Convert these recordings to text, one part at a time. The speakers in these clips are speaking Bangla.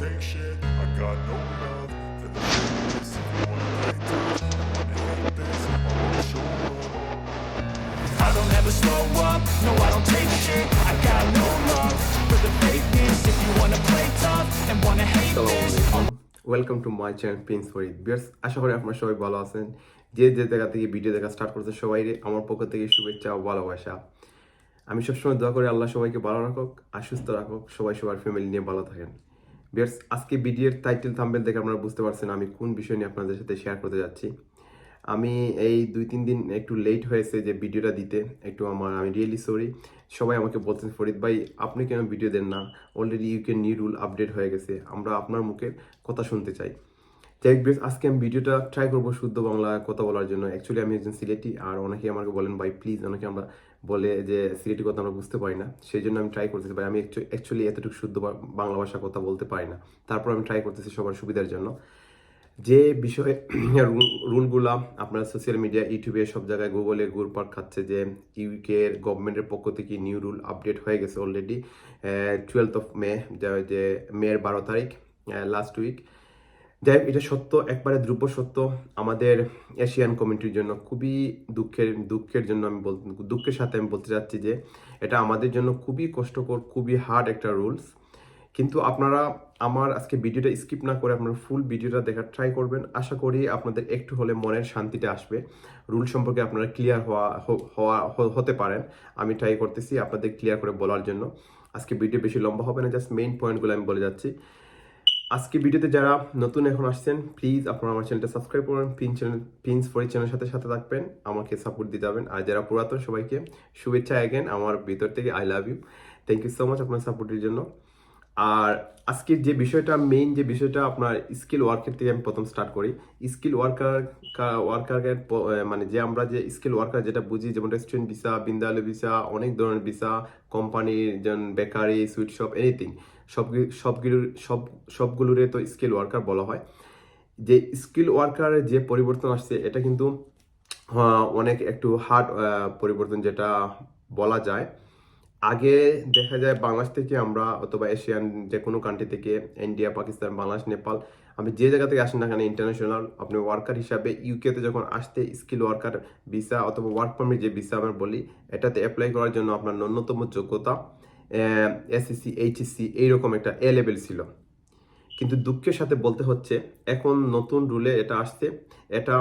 take shit. I got no love for the fakeness. If you wanna play tough, I wanna hate this. I wanna show up. I don't ever slow up, no I don't take shit I got no love for the fakeness If you wanna play tough and wanna hate this welcome to my channel prince Farid বিয়ার্স আশা করি আপনারা সবাই ভালো আছেন যে যে জায়গা থেকে ভিডিও দেখা স্টার্ট করছে সবাই আমার পক্ষ থেকে শুভেচ্ছা ও ভালোবাসা আমি সবসময় দোয়া করি আল্লাহ সবাইকে ভালো রাখুক আর সুস্থ রাখুক সবাই সবার ফ্যামিলি নিয়ে ভালো থাকেন বিয়ার্স, আজকে ভিডিওর টাইটেল থাম্বেল দেখে আপনারা বুঝতে পারছেন আমি কোন বিষয় নিয়ে আপনাদের সাথে শেয়ার করতে যাচ্ছি। আমি এই দুই তিন দিন একটু লেট হয়েছে যে ভিডিওটা দিতে, একটু আমার, আমি রিয়েলি সরি সবাই আমাকে বলছেন ফরিদ ভাই, আপনি কেন ভিডিও দেন না? Already UK new rule update হয়ে গেছে। আমরা আপনার মুখে কথা শুনতে চাই। যাই হোক আজকে আমি ভিডিওটা ট্রাই করব শুদ্ধ বাংলা কথা বলার জন্য। অ্যাকচুয়ালি আমি একজন সিলেটি আর অনেকে আমাকে বলেন, ভাই প্লিজ অনেকে আমরা বলে যে সিলেটি কথা আমরা বুঝতে পারি না। সেই জন্য আমি ট্রাই করতেছি ভাই আমি অ্যাকচুয়ালি এতটুকু শুদ্ধ বাংলা ভাষা কথা বলতে পারি না। তারপর আমি ট্রাই করতেছি সবার সুবিধার জন্য। যে বিষয়ে রুলগুলা আপনার সোশ্যাল মিডিয়া ইউটিউবে সব জায়গায় গুগলে ঘুরপাক খাচ্ছে যে ইউকে গভর্নমেন্টের পক্ষ থেকে নিউ রুল আপডেট হয়ে গেছে অলরেডি টুয়েলথ অফ মে যে মেয়ের বারো তারিখ লাস্ট উইক যাই হোক এটা সত্য, একবারে দ্রুপ সত্য। আমাদের এশিয়ান কমিউনিটির জন্য খুবই দুঃখের দুঃখের জন্য আমি বল, দুঃখের সাথে আমি বলতে চাচ্ছি যে, এটা আমাদের জন্য খুবই কষ্টকর, খুবই হার্ড একটা রুলস কিন্তু আপনারা আমার আজকে ভিডিওটা স্কিপ না করে আপনারা ফুল ভিডিওটা দেখার ট্রাই করবেন। আশা করি আপনাদের একটু হলে মনের শান্তিটা আসবে। রুল সম্পর্কে আপনারা ক্লিয়ার হওয়া হওয়া হতে পারেন। আমি ট্রাই করতেছি আপনাদের ক্লিয়ার করে বলার জন্য। আজকে ভিডিও বেশি লম্বা হবে না জাস্ট মেইন পয়েন্টগুলো আমি বলে যাচ্ছি। আজকে ভিডিওতে যারা নতুন এখন আসছেন প্লিজ আপনারা আমার চ্যানেলটা সাবস্ক্রাইব করবেন পিন চ্যানেল পিন্স ফরি চ্যানেলের সাথে সাথে থাকবেন, আমাকে সাপোর্ট দিতে যাবেন। আর যারা পুরাতন সবাইকে শুভেচ্ছা অ্যাগেন আমার ভিতর থেকে I love you thank you so much আপনার সাপোর্টের জন্য। আর আজকের যে বিষয়টা মেইন যে বিষয়টা আপনার স্কিল ওয়ার্কের থেকে আমি প্রথম স্টার্ট করি। স্কিল ওয়ার্কার ওয়ার্কারের মানে যে আমরা যে স্কিল ওয়ার্কার যেটা বুঝি যেমন রেস্টুরেন্ট ভিসা বিন্দালু ভিসা অনেক ধরনের ভিসা কোম্পানির যেমন বেকারি সুইট শপ এনিথিং সব সবগুলোর সব সবগুলোরে তো স্কিল ওয়ার্কার বলা হয়। যে স্কিল ওয়ার্কারের যে পরিবর্তন আসছে, এটা কিন্তু অনেক একটু হার্ড পরিবর্তন যেটা বলা যায়। আগে দেখা যায় বাংলাদেশ থেকে আমরা অথবা এশিয়ান যে কোনো কান্ট্রি থেকে, ইন্ডিয়া, পাকিস্তান, বাংলাদেশ, নেপাল, আপনি যে জায়গা থেকে আসেন না কেন ইন্টারন্যাশনাল আপনি ওয়ার্কার হিসাবে ইউকেতে যখন আসতে স্কিল ওয়ার্কার ভিসা অথবা ওয়ার্ক পারমিট যে ভিসা আমরা বলি, এটাতে অ্যাপ্লাই করার জন্য আপনার ন্যূনতম যোগ্যতা এসএসসি এইচএসসি এইরকম একটা এ লেভেল ছিল। কিন্তু দুঃখের সাথে বলতে হচ্ছে, এখন নতুন রুলে এটা আসছে। এটা,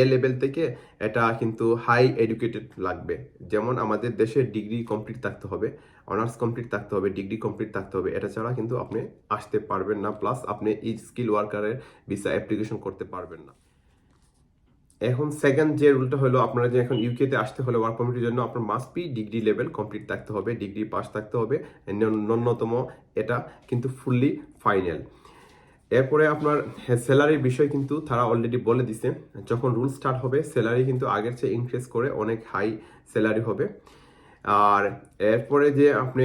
এ লেভেল থেকে এটা কিন্তু হাই এডুকেটেড লাগবে। যেমন আমাদের দেশে ডিগ্রি কমপ্লিট থাকতে হবে অনার্স কমপ্লিট থাকতে হবে ডিগ্রি কমপ্লিট থাকতে হবে। এটা ছাড়া কিন্তু আপনি আসতে পারবেন না প্লাস আপনি এই স্কিল ওয়ার্কারের ভিসা অ্যাপ্লিকেশন করতে পারবেন না। এখন সেকেন্ড যে রুলটা হলো আপনারা যে এখন ইউকেতে আসতে হলে ওয়ার্ক পারমিটের জন্য আপনার must be degree level complete থাকতে হবে ডিগ্রি পাস থাকতে হবে ন্যূন- ন্যূনতম এটা কিন্তু ফুললি ফাইনাল এরপরে আপনার স্যালারির বিষয় কিন্তু তারা অলরেডি বলে দিছে, যখন রুল স্টার্ট হবে স্যালারি কিন্তু আগের চেয়ে ইনক্রিজ করে অনেক হাই স্যালারি হবে। আর এরপরে যে আপনি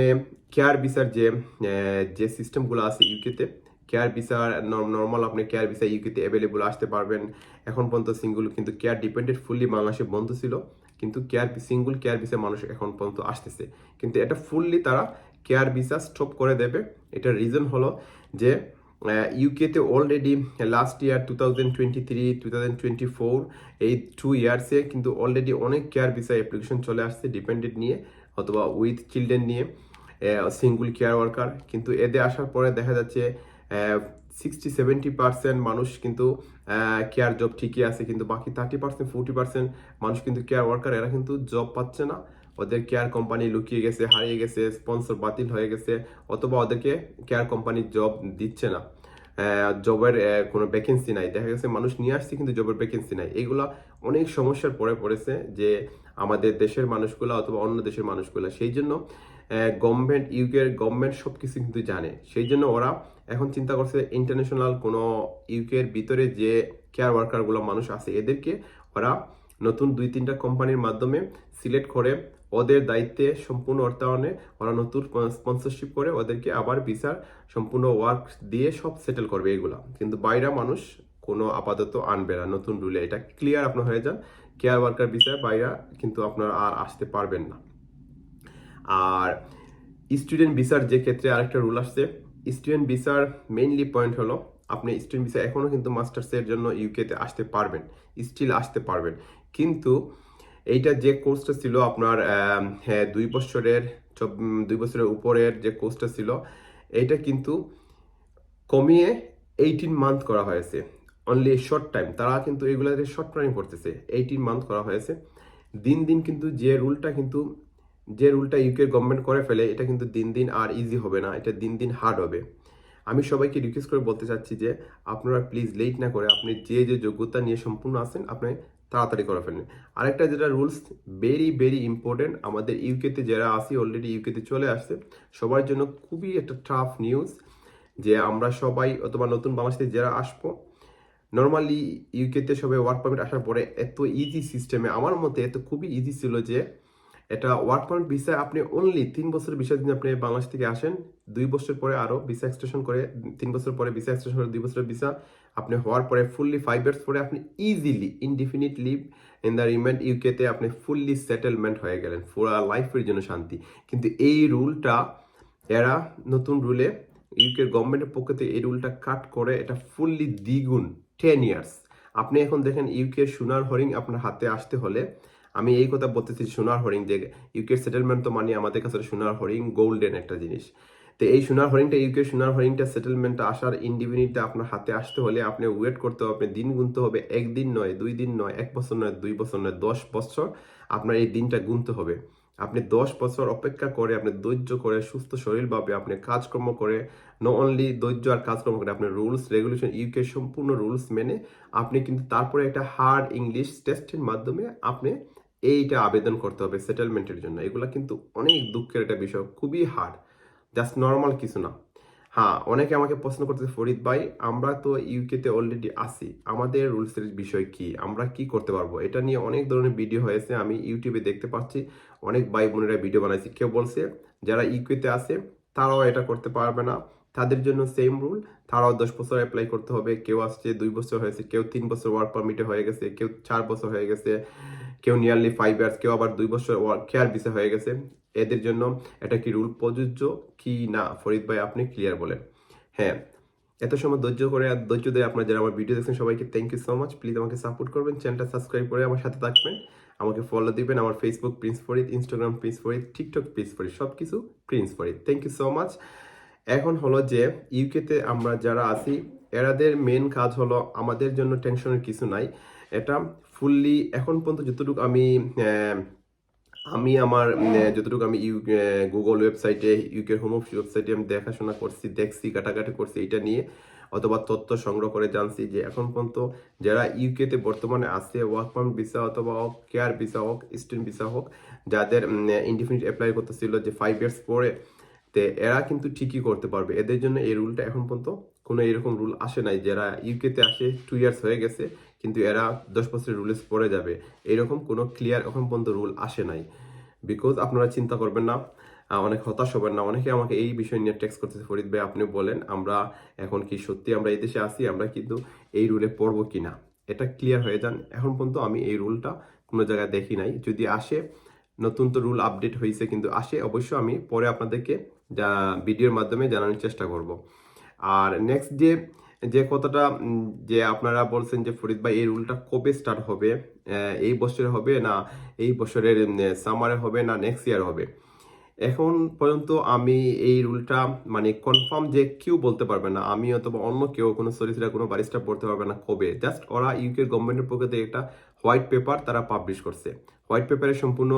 কেয়ার বিচার যে যে সিস্টেমগুলো আছে ইউকেতে কেয়ার ভিসা নর্মাল আপনি কেয়ার ভিসা ইউকেতে অ্যাভেলেবল আসতে পারবেন। এখন পর্যন্ত সিঙ্গুল কিন্তু কেয়ার ডিপেন্ডেন্ট ফুললি বাংলাদেশে বন্ধ ছিল। কিন্তু কেয়ার সিঙ্গুল কেয়ার ভিসা মানুষ এখন পর্যন্ত আসতেছে। কিন্তু এটা ফুললি তারা কেয়ার ভিসা স্টপ করে দেবে। এটার রিজন হলো যে ইউকেতে already last year two thousand twenty three two thousand twenty four এই টু ইয়ার্সে কিন্তু অলরেডি অনেক কেয়ার ভিসা অ্যাপ্লিকেশন চলে আসছে ডিপেন্ডেন্ট নিয়ে অথবা উইথ চিলড্রেন নিয়ে সিঙ্গুল কেয়ার ওয়ার্কার কিন্তু এদের আসার পরে দেখা যাচ্ছে সিক্সটি সেভেন্টি পার্সেন্ট মানুষ কিন্তু কেয়ার জব ঠিকই আছে, কিন্তু বাকি থার্টি পার্সেন্ট ফোর্টি পার্সেন্ট মানুষ কিন্তু কেয়ার ওয়ার্কার এরা কিন্তু জব পাচ্ছে না। ওদের কেয়ার কোম্পানি লুকিয়ে গেছে, হারিয়ে গেছে স্পন্সর বাতিল হয়ে গেছে, অথবা ওদেরকে কেয়ার কোম্পানি জব দিচ্ছে না। জবের কোনো ভ্যাকেন্সি নাই। দেখা গেছে মানুষ নিয়ে আসছে, কিন্তু জবের ভ্যাকেন্সি নাই। এগুলা অনেক সমস্যার পরে পড়েছে যে আমাদের দেশের মানুষগুলা অথবা অন্য দেশের মানুষগুলা। সেই জন্য গভর্নমেন্ট ইউকের গভর্নমেন্ট সব কিছু কিন্তু জানে। সেই জন্য ওরা এখন চিন্তা করছে ইন্টারন্যাশনাল কোনো ইউকের ভিতরে যে কেয়ার ওয়ার্কারগুলো মানুষ আছে, এদেরকে ওরা নতুন দুই তিনটা কোম্পানির মাধ্যমে সিলেক্ট করে ওদের দায়িত্বে সম্পূর্ণ অর্থায়নে ওরা নতুন স্পন্সরশিপ করে ওদেরকে আবার ভিসার সম্পূর্ণ ওয়ার্ক দিয়ে সব সেটেল করবে এগুলা। কিন্তু বাইরা মানুষ কোনো আপাতত আনবে না, নতুন রুলে এটা ক্লিয়ার আপনার হয়ে যান কেয়ার ওয়ার্কার ভিসায় বাইরা কিন্তু আপনারা আর আসতে পারবেন না। আর স্টুডেন্ট ভিসার যে ক্ষেত্রে আরেকটা রুল আসছে স্টুডেন্ট ভিসার মেইনলি পয়েন্ট হলো আপনি স্টুডেন্ট ভিসা এখনও কিন্তু মাস্টার্সের জন্য ইউকেতে আসতে পারবেন স্টিল আসতে পারবেন। কিন্তু এইটা যে কোর্সটা ছিল আপনার হ্যাঁ দুই বছরের দুই বছরের উপরের যে কোর্সটা ছিল, এইটা কিন্তু কমিয়ে এইটিন মান্থ করা হয়েছে অনলি শর্ট টাইম তারা কিন্তু এগুলাতে শর্ট টাইম করতেছে এইটিন মান্থ করা হয়েছে। দিন দিন কিন্তু যে রুলটা কিন্তু যে রুলটা ইউকে গভর্নমেন্ট করে ফেলে, এটা কিন্তু দিন দিন আর ইজি হবে না, এটা দিন দিন হার্ড হবে। আমি সবাইকে রিকোয়েস্ট করে বলতে চাচ্ছি যে, আপনারা প্লিজ লেট না করে আপনি যে যে যোগ্যতা নিয়ে সম্পূর্ণ আছেন, আপনি তাড়াতাড়ি করে ফেলেন। আরেকটা যেটা রুলস ভেরি ভেরি ইম্পর্টেন্ট আমাদের ইউকেতে যারা আসি অলরেডি ইউকেতে চলে আসছে, সবার জন্য খুবই একটা টাফ নিউজ যে আমরা সবাই অথবা নতুন বাংলাদেশে যারা আসব নর্মালি ইউকেতে সবাই ওয়ার্ক পারমিট আসার পরে এত ইজি সিস্টেমে আমার মতে এত খুবই ইজি ছিল যে এটা ওয়ার্ক পারমিট ভিসা আপনি অনলি তিন বছরের ভিসা যদি আপনি বাংলাদেশ থেকে আসেন, দুই বছর পরে আরও ভিসা এক্সটেনশন করে, তিন বছর পরে ভিসা এক্সটেনশন করে, দুই বছরের ভিসা আপনি হওয়ার পরে ফুললি ফাইভ ইয়ার্স পরে আপনি easily indefinite leave in the remain ইউকেতে আপনি ফুললি সেটেলমেন্ট হয়ে গেলেন পুরা লাইফের জন্য শান্তি। কিন্তু এই রুলটা, এরা নতুন রুলে ইউকের গভর্নমেন্টের পক্ষ থেকে এই রুলটা কাট করে, এটা ফুললি দ্বিগুণ টেন ইয়ার্স আপনি এখন দেখেন ইউকের সোনার হরিং আপনার হাতে আসতে হলে আমি এই কথা বলতেছি সোনার হরিং যে ইউকের সেটেলমেন্ট তো মানে আমাদের কাছে সোনার হরিং গোল্ডেন একটা জিনিস। তো এই সোনার হরিংটা ইউকে সোনার হরিংটা সেটেলমেন্টটা আসার ইন্ডিভিনিটটা আপনার হাতে আসতে হলে আপনি ওয়েট করতে হবে, আপনি দিন গুনতে হবে, একদিন নয়, দুই দিন নয়, এক বছর নয়, দুই বছর নয়, দশ বছর আপনার এই দিনটা গুনতে হবে। আপনি দশ বছর অপেক্ষা করে, আপনি ধৈর্য করে, সুস্থ শরীর শরীরভাবে আপনি কাজকর্ম করে ন অনলি ধৈর্য আর কাজকর্ম করে, আপনি রুলস রেগুলেশন ইউকে সম্পূর্ণ রুলস মেনে আপনি কিন্তু তারপরে একটা হার্ড ইংলিশ টেস্টের মাধ্যমে আপনি এইটা আবেদন করতে হবে সেটেলমেন্টের জন্য। এগুলা কিন্তু অনেক দুঃখের একটা বিষয়, খুবই হার্ড জাস্ট নর্মাল কিছু না। হ্যাঁ অনেকে আমাকে প্রশ্ন করতেছে, ফরিদ ভাই, আমরা তো ইউকেতে অলরেডি আসি আমাদের রুলসের বিষয় কি? আমরা কি করতে পারব? এটা নিয়ে অনেক ধরনের ভিডিও হয়েছে, আমি ইউটিউবে দেখতে পাচ্ছি, অনেক ভাই বোনেরা ভিডিও বানাইছে। কেউ বলছে, যারা ইউকেতে আছে, তারাও এটা করতে পারবে না তাদের জন্য সেম রুল তারাও দশ বছর অ্যাপ্লাই করতে হবে। কেউ আসছে, দুই বছর হয়েছে, কেউ তিন বছর ওয়ার্ক পারমিটে হয়ে গেছে, কেউ চার বছর হয়ে গেছে, কেউ নিয়ারলি ফাইভ ইয়ার্স কেউ আবার দুই বছর ওয়ার্ক কেয়ার ভিসা হয়ে গেছে। এদের জন্য এটা কি রুল প্রযোজ্য কি না? ফরিদ ভাই, আপনি ক্লিয়ার বলেন। হ্যাঁ এত সময় ধৈর্য করে আর ধৈর্য দিয়ে আপনারা যারা আমার ভিডিও দেখছেন, সবাইকে thank you so much please আমাকে সাপোর্ট করবেন চ্যানেলটা সাবস্ক্রাইব করে আমার সাথে থাকবেন। আমাকে ফলো দিবেন, আমার Facebook prince Farid Instagram prince Farid TikTok prince Farid সব কিছু prince Farid. Thank you so much এখন হলো যে ইউকেতে আমরা যারা আছি, এরাদের মেন কাজ হলো আমাদের জন্য টেনশনের কিছু নাই। এটা ফুললি এখন পর্যন্ত যতটুকু আমি আমি আমার যতটুকু আমি ইউ গুগল ওয়েবসাইটে ইউকে হোম অফিস ওয়েবসাইটে আমি দেখাশোনা করছি, দেখছি, কাটাকাটি করছি এটা নিয়ে, অথবা তথ্য সংগ্রহ করে জানছি যে এখন পর্যন্ত যারা ইউকেতে বর্তমানে আছে ওয়ার্ক পারমিট ভিসা অথবা হোক কেয়ার ভিসা হোক স্টুডেন্ট ভিসা হোক, যাদের ইনডিফিনিট অ্যাপ্লাই করতেছিল যে ফাইভ ইয়ার্স পরে তে এরা কিন্তু ঠিকই করতে পারবে। এদের জন্য এই রুলটা এখন পর্যন্ত কোনো এরকম রুল আসে নাই। যারা ইউকেতে আসে টু ইয়ার্স হয়ে গেছে, কিন্তু এরা দশ বছরের রুলস পরে যাবে। এরকম কোনো ক্লিয়ার এখন পর্যন্ত রুল আসে নাই। বিকজ আপনারা চিন্তা করবেন না অনেক হতাশ হবেন না। অনেকে আমাকে এই বিষয় নিয়ে টেক্সট করতেছে, ফরিদ ভাই আপনি বলেন, আমরা এখন কি সত্যি আমরা এই দেশে আসি আমরা কিন্তু এই রুলে পড়ব কি না এটা ক্লিয়ার হয়ে যান। এখন পর্যন্ত আমি এই রুলটা কোনো জায়গায় দেখি নাই। যদি আসে নতুন তো রুল আপডেট হয়েছে কিন্তু আসে, অবশ্য আমি পরে আপনাদেরকে ভিডিওর মাধ্যমে জানানোর চেষ্টা করব। আর নেক্সট যে যে কথাটা যে আপনারা বলছেন যে ফরিদ ভাই, এই রুলটা কবে স্টার্ট হবে এই বছরে হবে না এই বছরের সামারে হবে না নেক্সট ইয়ার হবে? এখন পর্যন্ত আমি এই রুলটা মানে কনফার্ম যে কেউ বলতে পারবে না, আমি অথবা অন্য কেউ, কোনো সলিসিটার কোনো বারিস্টার পড়তে পারবে না কবে। জাস্ট ওরা ইউকে গভর্নমেন্টের পক্ষ থেকে একটা হোয়াইট পেপার তারা পাবলিশ করছে। হোয়াইট পেপারের সম্পূর্ণ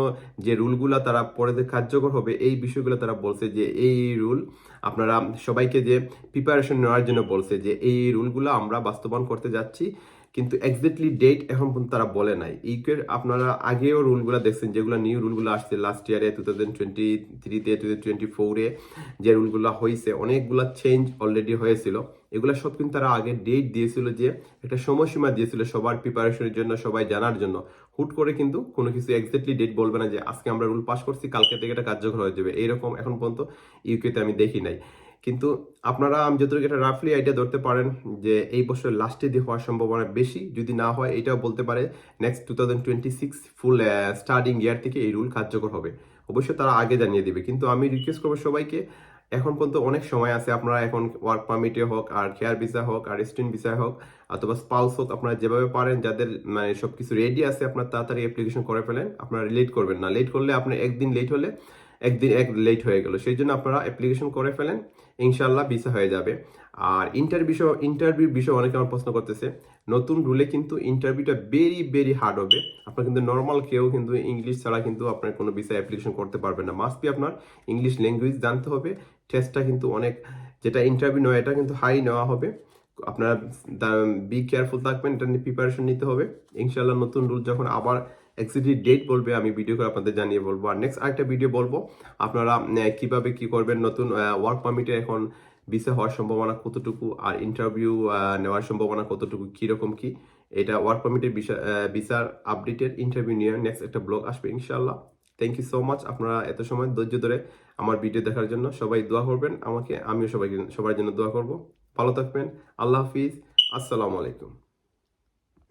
যে রুলগুলো তারা পরে কার্যকর হবে, এই বিষয়গুলো তারা বলছে যে এই রুল আপনারা সবাইকে যে প্রিপারেশন নেওয়ার জন্য বলছে যে এই রুলগুলো আমরা বাস্তবায়ন করতে যাচ্ছি। কিন্তু এক্স্যাক্টলি ডেট এখন পর্যন্ত তারা বলে নাই। ইউকের আপনারা আগেও রুলগুলো দেখছেন, যেগুলো নিউ রুলগুলো আসছে লাস্ট ইয়ারে টু থাউজেন্ড টোয়েন্টি থ্রিতে টু থাউজেন্ড টোয়েন্টি ফোরে যে রুলগুলো হয়েছে অনেকগুলো চেঞ্জ অলরেডি হয়েছিল। এগুলো সব কিন্তু তারা আগে ডেট দিয়েছিল যে একটা সময়সীমা দিয়েছিল সবার প্রিপারেশনের জন্য, সবাই জানার জন্য। হুট করে কিন্তু কোনো কিছু এক্স্যাক্টলি ডেট বলবে না যে আজকে আমরা রুল পাস করছি, কালকে থেকে এটা কার্যকর হয়ে যাবে। এইরকম এখন পর্যন্ত ইউকেতে আমি দেখি নাই। কিন্তু আপনারা, আমি যতটুকু একটা রাফলি আইডিয়া ধরতে পারেন যে এই বছর লাস্টে দিয়ে হওয়ার সম্ভাবনা বেশি। যদি না হয়, এটাও বলতে পারে next two thousand twenty six full starting year থেকে এই রুল কার্যকর হবে। অবশ্যই তারা আগে জানিয়ে দিবে। কিন্তু আমি রিকোয়েস্ট করব সবাইকে এখন পর্যন্ত অনেক সময় আছে, আপনারা এখন ওয়ার্ক পারমিটে হোক, আর হেয়ার ভিসা হোক, আর স্টুডেন্ট ভিসা হোক, অথবা স্পাউস হোক, আপনারা যেভাবে পারেন, যাদের মানে সব কিছু রেডি আছে, আপনার তাড়াতাড়ি অ্যাপ্লিকেশন করে ফেলেন, আপনারা লেট করবেন না। লেট করলে আপনার একদিন লেট হলে, একদিন এক লেট হয়ে গেল। সেই জন্য আপনারা অ্যাপ্লিকেশন করে ফেলেন ইনশাল্লাহ ভিসা হয়ে যাবে। আর ইন্টারভিউ ইন্টারভিউ বিষয়ে অনেকে আমার প্রশ্ন করতেছে, নতুন রুলে কিন্তু ইন্টারভিউটা ভেরি ভেরি হার্ড হবে। আপনার কিন্তু নর্মাল কেউ কিন্তু ইংলিশ ছাড়া কিন্তু আপনার কোনো ভিসা অ্যাপ্লিকেশন করতে পারবেন না। মাস্ট বি আপনার ইংলিশ ল্যাঙ্গুয়েজ জানতে হবে। টেস্টটা কিন্তু অনেক, যেটা ইন্টারভিউ নয় এটা কিন্তু হাই নেওয়া হবে। আপনারা বি কেয়ারফুল থাকবেন, এটা নিয়ে প্রিপারেশন নিতে হবে। ইনশাল্লাহ নতুন রুল যখন আবার এক্সিটি ডেট বলবে, আমি ভিডিও করে আপনাদের জানিয়ে বলব। আর নেক্সট আরেকটা ভিডিও বলব, আপনারা কীভাবে কি করবেন নতুন ওয়ার্ক পারমিটে এখন ভিসা হওয়ার সম্ভাবনা কতটুকু আর ইন্টারভিউ নেওয়ার সম্ভাবনা কতটুকু, কীরকম কি? এটা ওয়ার্ক পারমিটের ভিসার আপডেটের ইন্টারভিউ নিয়ে নেক্সট একটা ব্লগ আসবে ইনশাল্লাহ থ্যাংক ইউ সো মাচ আপনারা এত সময় ধৈর্য ধরে আমার ভিডিও দেখার জন্য সবাই দোয়া করবেন। আমাকে, আমিও সবাই সবার জন্য দোয়া করব। ভালো থাকবেন। আল্লাহ হাফিজ। আসসালামু আলাইকুম।